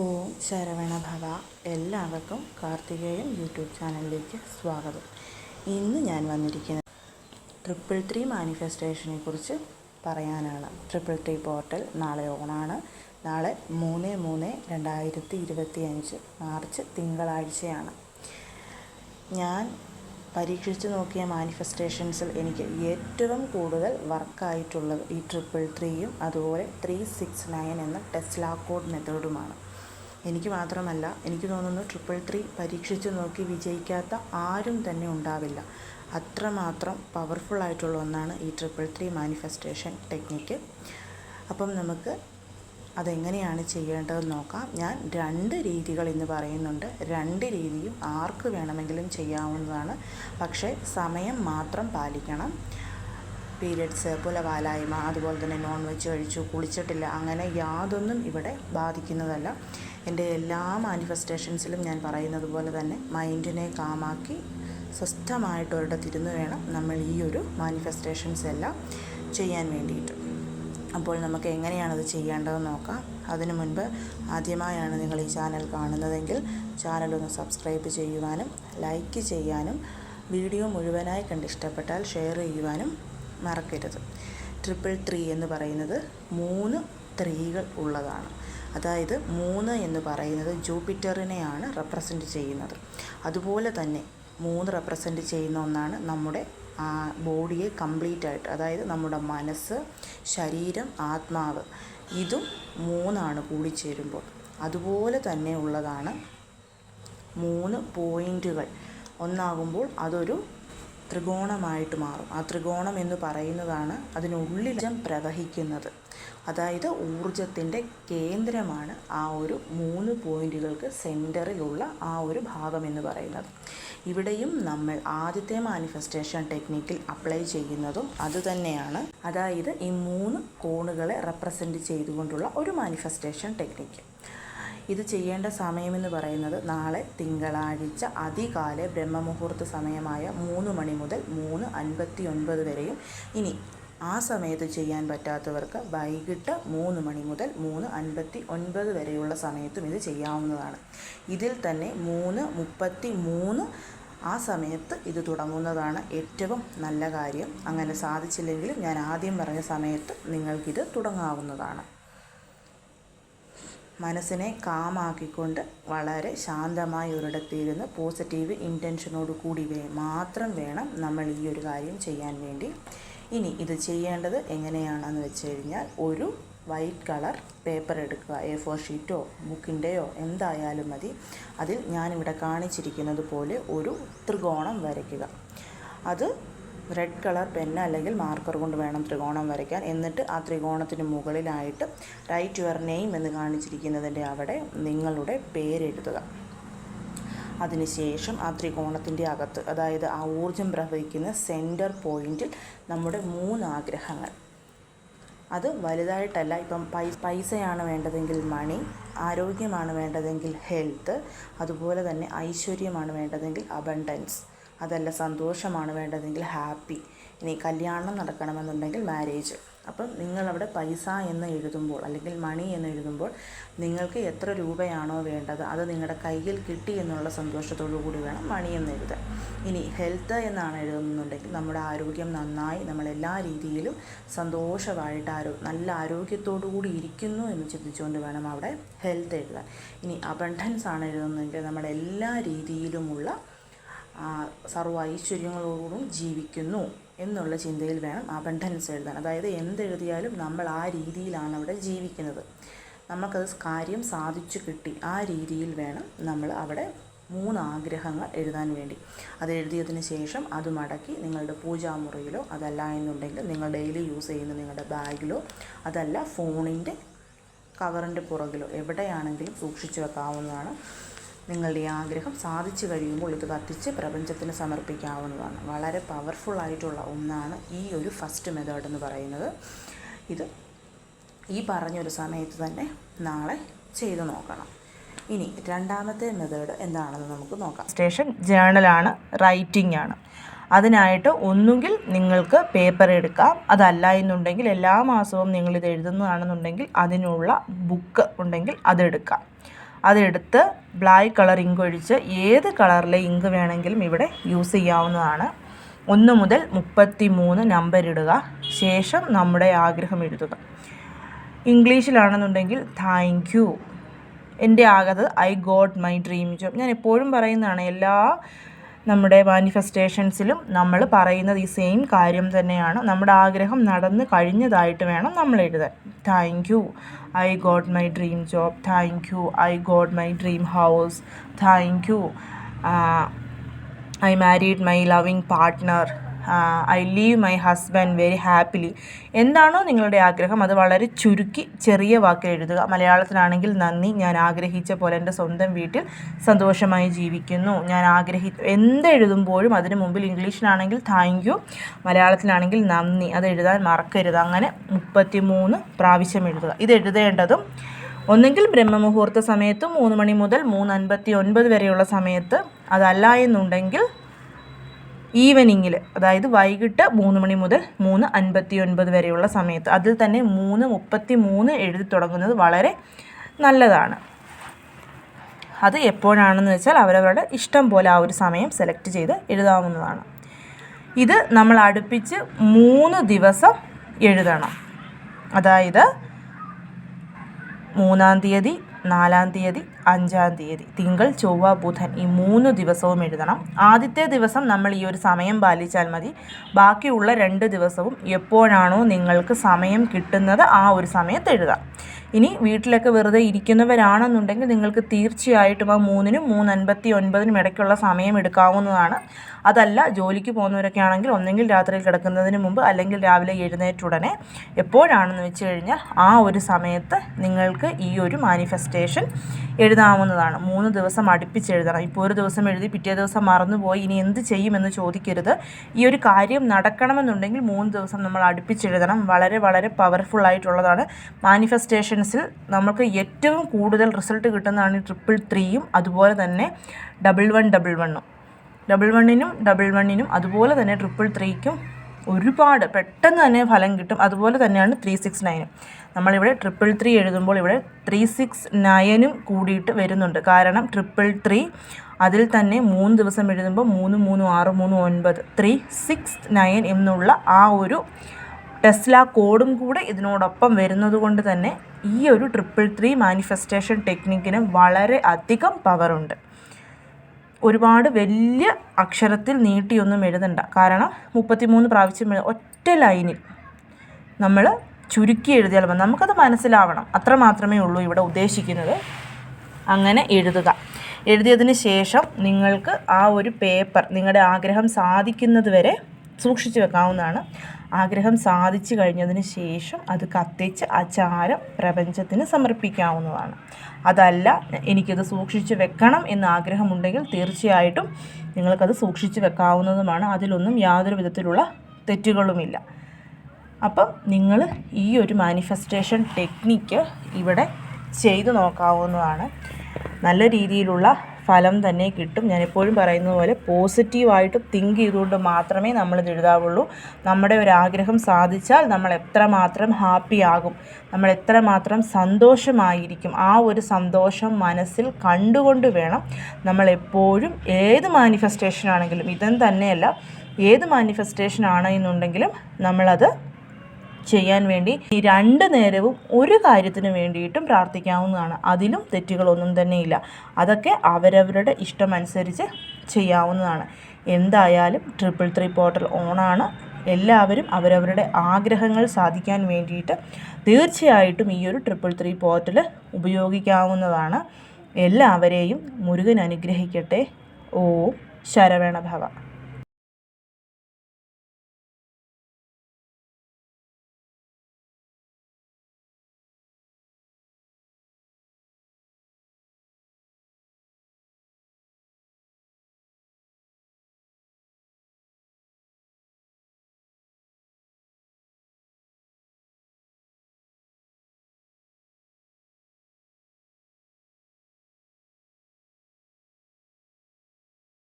ഓം ശരവണ ഭവ എല്ലാവർക്കും കാർത്തികേയൻ യൂട്യൂബ് ചാനലിലേക്ക് സ്വാഗതം. ഇന്ന് ഞാൻ വന്നിരിക്കുന്നത് ട്രിപ്പിൾ ത്രീ മാനിഫെസ്റ്റേഷനെ കുറിച്ച് പറയാനാണ്. ട്രിപ്പിൾ ത്രീ പോർട്ടൽ നാളെ ഓണാണ്. നാളെ മൂന്ന് മൂന്ന് രണ്ടായിരത്തി ഇരുപത്തി അഞ്ച് മാർച്ച് തിങ്കളാഴ്ചയാണ്. ഞാൻ പരീക്ഷിച്ച് നോക്കിയ മാനിഫെസ്റ്റേഷൻസിൽ എനിക്ക് ഏറ്റവും കൂടുതൽ വർക്കായിട്ടുള്ളത് ഈ ട്രിപ്പിൾ ത്രീയും അതുപോലെ ത്രീ സിക്സ് നയൻ എന്ന ടെസ്ല കോഡ് മെത്തേഡുമാണ്. എനിക്ക് മാത്രമല്ല എനിക്ക് തോന്നുന്നു ട്രിപ്പിൾ ത്രീ പരീക്ഷിച്ച് നോക്കി വിജയിക്കാത്ത ആരും തന്നെ ഉണ്ടാവില്ല. അത്രമാത്രം പവർഫുൾ ആയിട്ടുള്ള ഒന്നാണ് ഈ ട്രിപ്പിൾ ത്രീ മാനിഫെസ്റ്റേഷൻ ടെക്നിക്ക് അപ്പം നമുക്ക് അതെങ്ങനെയാണ് ചെയ്യേണ്ടതെന്ന് നോക്കാം. ഞാൻ രണ്ട് രീതികൾ ഇന്ന് പറയുന്നുണ്ട്. രണ്ട് രീതിയും ആർക്ക് വേണമെങ്കിലും ചെയ്യാവുന്നതാണ്. പക്ഷേ സമയം മാത്രം പാലിക്കണം. പീരിയഡ്സ് പുലവാലായ്മ അതുപോലെ തന്നെ നോൺ വെജ് കഴിച്ചു കുളിച്ചിട്ടില്ല അങ്ങനെ യാതൊന്നും ഇവിടെ ബാധിക്കുന്നതല്ല. എന്റെ എല്ലാ മാനിഫെസ്റ്റേഷൻസിലും ഞാൻ പറയുന്നത് പോലെ തന്നെ മൈൻഡിനെ കാമാക്കി സ്വസ്ഥമായിട്ട് ഒരിടത്തിരുന്ന് വേണം നമ്മൾ ഈ ഒരു മാനിഫെസ്റ്റേഷൻസ് എല്ലാം ചെയ്യാൻ വേണ്ടിയിട്ട്. അപ്പോൾ നമുക്ക് എങ്ങനെയാണത് ചെയ്യേണ്ടതെന്ന് നോക്കാം. അതിനു മുൻപ് ആദ്യമായാണ് നിങ്ങൾ ഈ ചാനൽ കാണുന്നതെങ്കിൽ ചാനൽ ഒന്ന് സബ്സ്ക്രൈബ് ചെയ്യുവാനും ലൈക്ക് ചെയ്യാനും വീഡിയോ മുഴുവനായി കണ്ട് ഇഷ്ടപ്പെട്ടാൽ ഷെയർ ചെയ്യുവാനും മറക്കരുത്. ട്രിപ്പിൾ ത്രീ എന്ന് പറയുന്നത് മൂന്ന് ത്രീകൾ ഉള്ളതാണ്. അതായത് മൂന്ന് എന്ന് പറയുന്നത് ജൂപ്പിറ്ററിനെയാണ് റെപ്രസെന്റ് ചെയ്യുന്നത്. അതുപോലെ തന്നെ മൂന്ന് റെപ്രസെന്റ് ചെയ്യുന്ന ഒന്നാണ് നമ്മുടെ ബോഡിയെ കംപ്ലീറ്റ് ആയിട്ട് അതായത് നമ്മുടെ മനസ്സ് ശരീരം ആത്മാവ്. ഇതും മൂന്നാണ് കൂടിച്ചേരുമ്പോൾ. അതുപോലെ തന്നെ ഉള്ളതാണ് മൂന്ന് പോയിന്റുകൾ ഒന്നാകുമ്പോൾ അതൊരു ത്രികോണമായിട്ട് മാറും. ആ ത്രികോണം എന്ന് പറയുന്നതാണ് അതിനുള്ളിലം പ്രവഹിക്കുന്നത്. അതായത് ഊർജത്തിന്റെ കേന്ദ്രമാണ് ആ ഒരു മൂന്ന് പോയിന്റുകൾക്ക് സെന്ററിലുള്ള ആ ഒരു ഭാഗം എന്ന് പറയുന്നത്. ഇവിടെയും നമ്മൾ ആദ്യത്തെ മാനിഫെസ്റ്റേഷൻ ടെക്നിക്കിൽ അപ്ലൈ ചെയ്യുന്നതും അതുതന്നെയാണ് അതായത് ഈ മൂന്ന് കോണുകളെ റെപ്രസെന്റ് ചെയ്തുകൊണ്ടുള്ള ഒരു മാനിഫെസ്റ്റേഷൻ ടെക്നിക്ക് ഇത് ചെയ്യേണ്ട സമയമെന്ന് പറയുന്നത് നാളെ തിങ്കളാഴ്ച അതികാല ബ്രഹ്മമുഹൂർത്ത സമയമായ മൂന്ന് മണി മുതൽ മൂന്ന് അൻപത്തി ഒൻപത് വരെയും. ഇനി ആ സമയത്ത് ചെയ്യാൻ പറ്റാത്തവർക്ക് വൈകിട്ട് മൂന്ന് മണി മുതൽ മൂന്ന് അൻപത്തി ഒൻപത് വരെയുള്ള സമയത്തും ഇത് ചെയ്യാവുന്നതാണ്. ഇതിൽ തന്നെ മൂന്ന് മുപ്പത്തി മൂന്ന് ആ സമയത്ത് ഇത് തുടങ്ങുന്നതാണ് ഏറ്റവും നല്ല കാര്യം. അങ്ങനെ സാധിച്ചില്ലെങ്കിലും ഞാൻ ആദ്യം പറഞ്ഞ സമയത്ത് നിങ്ങൾക്കിത് തുടങ്ങാവുന്നതാണ്. മനസ്സിനെ കാമാക്കിക്കൊണ്ട് വളരെ ശാന്തമായി ഒരിടത്തിരുന്ന് പോസിറ്റീവ് ഇന്റൻഷനോട് കൂടി വേ മാത്രം വേണം നമ്മൾ ഈ ഒരു കാര്യം ചെയ്യാൻ വേണ്ടി. ഇനി ഇത് ചെയ്യേണ്ടത് എങ്ങനെയാണെന്ന് വെച്ച് കഴിഞ്ഞാൽ ഒരു വൈറ്റ് കളർ പേപ്പർ എടുക്കുക. എ ഫോർ ഷീറ്റോ ബുക്കിന്റെയോ എന്തായാലും മതി. അതിൽ ഞാനിവിടെ കാണിച്ചിരിക്കുന്നത് പോലെ ഒരു ത്രികോണം വരയ്ക്കുക. അത് റെഡ് കളർ പെന്ന് അല്ലെങ്കിൽ മാർക്കർ കൊണ്ട് വേണം ത്രികോണം വരയ്ക്കാൻ. എന്നിട്ട് ആ ത്രികോണത്തിന് മുകളിലായിട്ട് റൈറ്റ് യുവർ നെയിം എന്ന് കാണിച്ചിരിക്കുന്നതിന്റെ അവിടെ നിങ്ങളുടെ പേരെഴുതുക. അതിനുശേഷം ആ ത്രികോണത്തിന്റെ അകത്ത് അതായത് ആ ഊർജം പ്രവഹിക്കുന്ന സെന്റർ പോയിന്റിൽ നമ്മുടെ മൂന്ന് ആഗ്രഹങ്ങൾ. അത് വലുതായിട്ടല്ല ഇപ്പം പൈ പൈസയാണ് വേണ്ടതെങ്കിൽ മണി ആരോഗ്യമാണ് വേണ്ടതെങ്കിൽ ഹെൽത്ത് അതുപോലെ തന്നെ ഐശ്വര്യമാണ് വേണ്ടതെങ്കിൽ അബണ്ടൻസ് അതല്ല സന്തോഷമാണ് വേണ്ടതെങ്കിൽ ഹാപ്പി. ഇനി കല്യാണം നടക്കണമെന്നുണ്ടെങ്കിൽ മാരേജ്. അപ്പം നിങ്ങളവിടെ പൈസ എന്ന് എഴുതുമ്പോൾ അല്ലെങ്കിൽ മണി എന്ന് എഴുതുമ്പോൾ നിങ്ങൾക്ക് എത്ര രൂപയാണോ വേണ്ടത് അത് നിങ്ങളുടെ കയ്യിൽ കിട്ടി എന്നുള്ള സന്തോഷത്തോടു കൂടി വേണം മണി എന്ന് എഴുതാൻ. ഇനി ഹെൽത്ത് എന്നാണ് എഴുതുന്നുണ്ടെങ്കിൽ നമ്മുടെ ആരോഗ്യം നന്നായി നമ്മൾ എല്ലാ രീതിയിലും സന്തോഷമായിട്ട് ആരോ നല്ല ആരോഗ്യത്തോടു കൂടി ഇരിക്കുന്നു എന്ന് ചിന്തിച്ചുകൊണ്ട് വേണം അവിടെ ഹെൽത്ത് എഴുതാൻ. ഇനി അബണ്ടൻസ് ആണ് എഴുതുന്നതെങ്കിൽ നമ്മുടെ എല്ലാ രീതിയിലുമുള്ള സർവ ഐശ്വര്യങ്ങളോടും ജീവിക്കുന്നു എന്നുള്ള ചിന്തയിൽ വേണം അബണ്ടൻസ് എഴുതാൻ. അതായത് എന്തെഴുതിയാലും നമ്മൾ ആ രീതിയിലാണ് അവിടെ ജീവിക്കുന്നത്. നമുക്കത് കാര്യം സാധിച്ചു കിട്ടി. ആ രീതിയിൽ വേണം നമ്മൾ അവിടെ മൂന്ന് ആഗ്രഹങ്ങൾ എഴുതാൻ വേണ്ടി. അത് എഴുതിയതിന് ശേഷം അത് മടക്കി നിങ്ങളുടെ പൂജാമുറിയിലോ അതല്ല എന്നുണ്ടെങ്കിൽ നിങ്ങൾ ഡെയിലി യൂസ് ചെയ്യുന്ന നിങ്ങളുടെ ബാഗിലോ അതല്ല ഫോണിന്റെ കവറിന്റെ പുറകിലോ എവിടെയാണെങ്കിലും സൂക്ഷിച്ചു വെക്കാവുന്നതാണ്. നിങ്ങളുടെ ആഗ്രഹം സാധിച്ചു കഴിയുമ്പോൾ ഇത് കത്തിച്ച് പ്രപഞ്ചത്തിന് സമർപ്പിക്കാവുന്നതാണ്. വളരെ പവർഫുൾ ആയിട്ടുള്ള ഒന്നാണ് ഈ ഒരു ഫസ്റ്റ് മെത്തേഡ് എന്ന് പറയുന്നത്. ഇത് ഈ പറഞ്ഞൊരു സമയത്ത് തന്നെ നാളെ ചെയ്തു നോക്കണം. ഇനി രണ്ടാമത്തെ മെത്തേഡ് എന്താണെന്ന് നമുക്ക് നോക്കാം. സ്റ്റേഷൻ ജേണലാണ് റൈറ്റിംഗ് ആണ്. അതിനായിട്ട് ഒന്നുകിൽ നിങ്ങൾക്ക് പേപ്പർ എടുക്കാം. അതല്ല എന്നുണ്ടെങ്കിൽ എല്ലാ മാസവും നിങ്ങളിത് എഴുതുന്നതാണെന്നുണ്ടെങ്കിൽ അതിനുള്ള ബുക്ക് ഉണ്ടെങ്കിൽ അതെടുക്കാം അതെടുത്ത് ബ്ലാക്ക് കളർ ഇങ്ക് ഒഴിച്ച് ഏത് കളറിലെ ഇങ്ക് വേണമെങ്കിലും ഇവിടെ യൂസ് ചെയ്യാവുന്നതാണ്. ഒന്ന് മുതൽ മുപ്പത്തി മൂന്ന് നമ്പർ ഇടുക ശേഷം നമ്മുടെ ആഗ്രഹം എഴുതുക. ഇംഗ്ലീഷിലാണെന്നുണ്ടെങ്കിൽ താങ്ക് യു എന്റെ ആകത് I got my dream job ഞാൻ എപ്പോഴും പറയുന്നതാണ് എല്ലാ നമ്മുടെ മാനിഫെസ്റ്റേഷൻസിലും നമ്മൾ പറയുന്നത് ഈ സെയിം കാര്യം തന്നെയാണ്. നമ്മുടെ ആഗ്രഹം നടന്ന് കഴിഞ്ഞതായിട്ട് വേണം നമ്മൾ എഴുതാൻ. Thank you I got my dream job thank you I got my dream house thank you I married my loving partner I live my husband very happily എന്താണോ നിങ്ങളുടെ ആഗ്രഹം? അത് വളരെ ചുരുക്കി ചെറിയ വാക്കിൽ എഴുതുക. മലയാളത്തിലാണെങ്കിൽ നന്ദി. ഞാൻ ആഗ്രഹിച്ച പോലെ എന്റെ സ്വന്തം വീട്ടിൽ സന്തോഷമായി ജീവിക്കുന്നു. ഞാൻ ആഗ്രഹി എന്തെഴുതുമ്പോഴും അതിന് മുമ്പിൽ ഇംഗ്ലീഷിലാണെങ്കിൽ താങ്ക് യു മലയാളത്തിലാണെങ്കിൽ നന്ദി. അത് എഴുതാൻ മറക്കരുത്. അങ്ങനെ മുപ്പത്തി മൂന്ന് പ്രാവശ്യം എഴുതുക. ഇത് എഴുതേണ്ടതും ഒന്നെങ്കിൽ ബ്രഹ്മമുഹൂർത്ത സമയത്ത് മൂന്ന് മണി മുതൽ മൂന്ന് അൻപത്തി ഒൻപത് വരെയുള്ള സമയത്ത് അതല്ല എന്നുണ്ടെങ്കിൽ ഈവനിങ്ങിൽ അതായത് വൈകിട്ട് മൂന്ന് മണി മുതൽ മൂന്ന് അൻപത്തി ഒൻപത് വരെയുള്ള സമയത്ത് അതിൽ തന്നെ മൂന്ന് മുപ്പത്തി മൂന്ന് എഴുതി തുടങ്ങുന്നത് വളരെ നല്ലതാണ്. അത് എപ്പോഴാണെന്ന് വെച്ചാൽ അവരവരുടെ ഇഷ്ടം പോലെ ആ ഒരു സമയം സെലക്ട് ചെയ്ത് എഴുതാവുന്നതാണ്. ഇത് നമ്മൾ അടുപ്പിച്ച് മൂന്ന് ദിവസം എഴുതണം. അതായത് മൂന്നാം തീയതി നാലാം തീയതി അഞ്ചാം തീയതി. തിങ്കൾ ചൊവ്വ ബുധൻ ഈ മൂന്ന് ദിവസവും എഴുതണം. ആദ്യത്തെ ദിവസം നമ്മൾ ഈ ഒരു സമയം പാലിച്ചാൽ മതി. ബാക്കിയുള്ള രണ്ട് ദിവസവും എപ്പോഴാണോ നിങ്ങൾക്ക് സമയം കിട്ടുന്നത് ആ ഒരു സമയത്ത് എഴുതാം. ഇനി വീട്ടിലൊക്കെ വെറുതെ ഇരിക്കുന്നവരാണെന്നുണ്ടെങ്കിൽ നിങ്ങൾക്ക് തീർച്ചയായിട്ടും ആ മൂന്നിനും മൂന്ന് അൻപത്തി ഒൻപതിനും ഇടയ്ക്കുള്ള സമയം എടുക്കാവുന്നതാണ്. അതല്ല ജോലിക്ക് പോകുന്നവരൊക്കെ ആണെങ്കിൽ ഒന്നെങ്കിൽ രാത്രി കിടക്കുന്നതിന് മുമ്പ് അല്ലെങ്കിൽ രാവിലെ എഴുന്നേറ്റുടനെ എപ്പോഴാണെന്ന് വെച്ച് കഴിഞ്ഞാൽ ആ ഒരു സമയത്ത് നിങ്ങൾക്ക് ഈ ഒരു മാനിഫെസ്റ്റേഷൻ എഴുതാവുന്നതാണ്. മൂന്ന് ദിവസം അടുപ്പിച്ചെഴുതണം ഇപ്പോൾ ഒരു ദിവസം എഴുതി പിറ്റേ ദിവസം മറന്നുപോയി. ഇനി എന്ത് ചെയ്യുമെന്ന് ചോദിക്കരുത്. ഈ ഒരു കാര്യം നടക്കണമെന്നുണ്ടെങ്കിൽ മൂന്ന് ദിവസം നമ്മൾ അടുപ്പിച്ചെഴുതണം വളരെ വളരെ പവർഫുൾ ആയിട്ടുള്ളതാണ് മാനിഫെസ്റ്റേഷൻസിൽ നമുക്ക് ഏറ്റവും കൂടുതൽ റിസൾട്ട് കിട്ടുന്നതാണ് ട്രിപ്പിൾ ത്രീയും അതുപോലെ തന്നെ ഡബിൾ വൺ ഡബിൾ വണ്ണും. ഡബിൾ വണ്ണിനും ഡബിൾ വണ്ണിനും അതുപോലെ തന്നെ ട്രിപ്പിൾ ത്രീക്കും ഒരുപാട് പെട്ടെന്ന് തന്നെ ഫലം കിട്ടും. അതുപോലെ തന്നെയാണ് ത്രീ സിക്സ് നയനും. നമ്മളിവിടെ ട്രിപ്പിൾ ത്രീ എഴുതുമ്പോൾ ഇവിടെ ത്രീ സിക്സ് നയനും കൂടിയിട്ട് വരുന്നുണ്ട്. കാരണം ട്രിപ്പിൾ ത്രീ അതിൽ തന്നെ മൂന്ന് ദിവസം എഴുതുമ്പോൾ മൂന്ന് മൂന്ന് ആറ് മൂന്ന് ഒൻപത് ത്രീ സിക്സ് നയൻ എന്നുള്ള ആ ഒരു ടെസ്ല കോഡും കൂടെ ഇതിനോടൊപ്പം വരുന്നത് കൊണ്ട് തന്നെ ഈ ഒരു ട്രിപ്പിൾ ത്രീ മാനിഫെസ്റ്റേഷൻ ടെക്നിക്കിന് വളരെ അധികം പവറുണ്ട് ഒരുപാട് വലിയ അക്ഷരത്തിൽ നീട്ടിയൊന്നും എഴുതണ്ട. കാരണം മുപ്പത്തിമൂന്ന് പ്രാവശ്യം ഒറ്റ ലൈനിൽ നമ്മൾ ചുരുക്കി എഴുതിയാൽ മതി. നമുക്കത് മനസ്സിലാവണം. അത്ര മാത്രമേ ഉള്ളൂ ഇവിടെ ഉദ്ദേശിക്കുന്നത്. അങ്ങനെ എഴുതുക. എഴുതിയതിന് ശേഷം നിങ്ങൾക്ക് ആ ഒരു പേപ്പർ നിങ്ങളുടെ ആഗ്രഹം സാധിക്കുന്നത് വരെ സൂക്ഷിച്ചു വെക്കാവുന്നതാണ്. ആഗ്രഹം സാധിച്ചു കഴിഞ്ഞതിന് ശേഷം അത് കത്തിച്ച് ആ ചാരം പ്രപഞ്ചത്തിന് സമർപ്പിക്കാവുന്നതാണ്. അതല്ല എനിക്കത് സൂക്ഷിച്ച് വെക്കണം എന്ന് ആഗ്രഹമുണ്ടെങ്കിൽ തീർച്ചയായിട്ടും നിങ്ങൾക്കത് സൂക്ഷിച്ച് വെക്കാവുന്നതുമാണ്. അതിലൊന്നും യാതൊരു വിധത്തിലുള്ള തെറ്റുകളുമില്ല. അപ്പം നിങ്ങൾ ഈ ഒരു മാനിഫെസ്റ്റേഷൻ ടെക്നിക്ക് ഇവിടെ ചെയ്തു നോക്കാവുന്നതാണ്. നല്ല രീതിയിലുള്ള ഫലം തന്നെ കിട്ടും. ഞാൻ എപ്പോഴും പറയുന്നത് പോലെ പോസിറ്റീവായിട്ട് തിങ്ക് ചെയ്തുകൊണ്ട് മാത്രമേ നമ്മൾ എഴുതാവുള്ളൂ. നമ്മുടെ ഒരു ആഗ്രഹം സാധിച്ചാൽ നമ്മൾ എത്രമാത്രം ഹാപ്പി ആകും. നമ്മൾ എത്രമാത്രം സന്തോഷമായിരിക്കും. ആ ഒരു സന്തോഷം മനസ്സിൽ കണ്ടുകൊണ്ട് വേണം നമ്മൾ എപ്പോഴും ഏത് മാനിഫെസ്റ്റേഷൻ ആണെങ്കിലും ഇതും തന്നെയല്ല ഏത് മാനിഫെസ്റ്റേഷൻ ആണെന്നുണ്ടെങ്കിലും നമ്മളത് ചെയ്യാൻ വേണ്ടി ഈ രണ്ട് നേരവും ഒരു കാര്യത്തിന് വേണ്ടിയിട്ടും പ്രാർത്ഥിക്കാവുന്നതാണ്. അതിലും തെറ്റുകളൊന്നും തന്നെയില്ല. അതൊക്കെ അവരവരുടെ ഇഷ്ടമനുസരിച്ച് ചെയ്യാവുന്നതാണ്. എന്തായാലും ട്രിപ്പിൾ ത്രീ പോർട്ടൽ ഓണാണ്. എല്ലാവരും അവരവരുടെ ആഗ്രഹങ്ങൾ സാധിക്കാൻ വേണ്ടിയിട്ട് തീർച്ചയായിട്ടും ഈ ഒരു ട്രിപ്പിൾ ത്രീ പോർട്ടൽ ഉപയോഗിക്കാവുന്നതാണ്. എല്ലാവരെയും മുരുകൻ അനുഗ്രഹിക്കട്ടെ. ഓ ശരവണ ഭവ